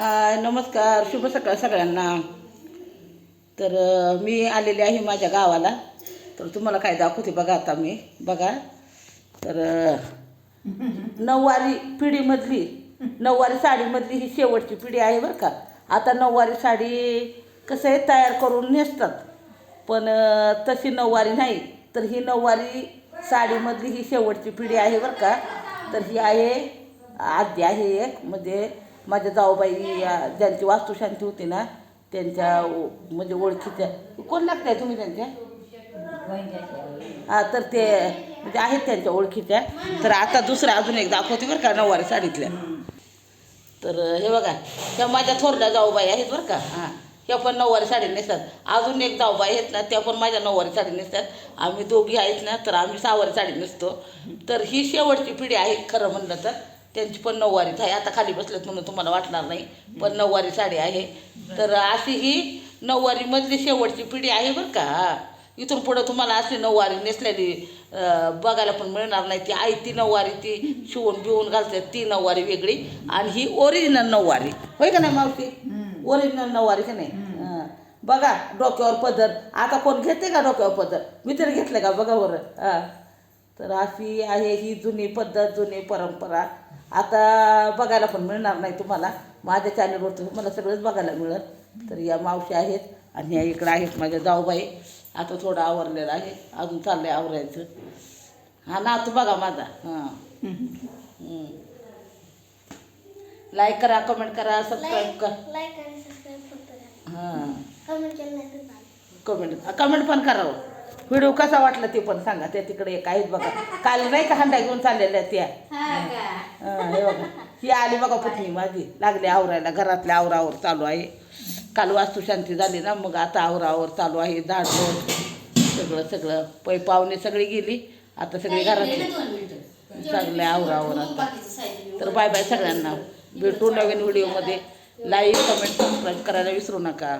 हाय नमस्कार शुभ सकाळ सगळ्यांना. तर मी आलेली आहे माझ्या गावाला. तर तुम्हाला काय दाखवते बघा आता मी. बघा. तर नऊवारी पिढीमधली नऊवारी साडीमधली ही शेवटची पिढी आहे बरं का. आता नऊवारी साडी कसं आहे तयार करून नेसतात. पण तशी नऊवारी नाही. तर ही नऊवारी साडीमधली ही शेवटची पिढी आहे बरं का. तर ही आहे आधी आहे एक म्हणजे माझ्या जाऊबाई ज्यांची वास्तुशांती होती ना त्यांच्या म्हणजे ओळखीच्या. कोण लागताय तुम्ही त्यांच्या? हा तर ते म्हणजे आहेत त्यांच्या ओळखीच्या. तर आता दुसरं अजून एक दाखवते बरं का नऊवारी साडीतल्या. तर हे बघा त्या माझ्या थोरल्या जाऊबाई आहेत बरं का हां. ह्या पण नऊवारी साडी नेसतात. अजून एक जाऊबाई आहेत ना त्या पण माझ्या नऊवारी साडी नेसतात. आम्ही दोघी आहेत ना तर आम्ही सहावारी साडी नेसतो. तर ही शेवटची पिढी आहे खरं म्हणलं तर. त्यांची पण नऊवारीच आहे. आता खाली बसलेत म्हणून तुम्हाला वाटणार नाही पण नऊवारी साडी आहे. तर अशी ही नऊवारीमधली शेवटची पिढी आहे बरं का. हा इथून पुढं तुम्हाला अशी नऊवारी नेसलेली बघायला पण मिळणार नाही. ती आई ती नऊवारी ती शिवून बिवून घालते ती नऊवारी वेगळी आणि ही ओरिजिनल नऊवारी. होय का नाही मावशी? ओरिजिनल नऊवारी का नाही. बघा डोक्यावर पदर. आता कोण घेते का डोक्यावर पदर? मी तरी घेतलं का? बघा बरं. हां. तर अशी आहे ही जुनी पद्धत जुनी परंपरा. आता बघायला पण मिळणार नाही तुम्हाला. माझ्या चॅनलवर तुम्हाला सगळंच बघायला मिळत तर या मावशी आहेत आणि या इकडं आहेत माझ्या जाऊबाई. आता थोडं आवरलेलं आहे. अजून चाललंय आवरायचं. हा ना तू बघा माझा. हां. लाईक करा कमेंट करा सबस्क्राईब करा. हां. कमेंट चालेल. कमेंट कमेंट पण करावं व्हिडिओ कसा वाटला ते पण सांगा. त्या तिकडे एक आहेत बघा. काल नाही का हंडा घेऊन चाललेल्या त्या? हं, आली बघा पत्नी माझी लागली आवरायला. घरातल्या आवरावर चालू आहे. काल वास्तुशांती झाली ना मग आता आवरावर चालू आहे. झाड सगळं सगळं. पै पाहुणे सगळी गेली. आता सगळी घरात चांगले आवरावर आता. तर बाय बाय सगळ्यांना. भेटू नवीन व्हिडिओमध्ये. लाईक कमेंट सबस्क्राईब करायला विसरू नका.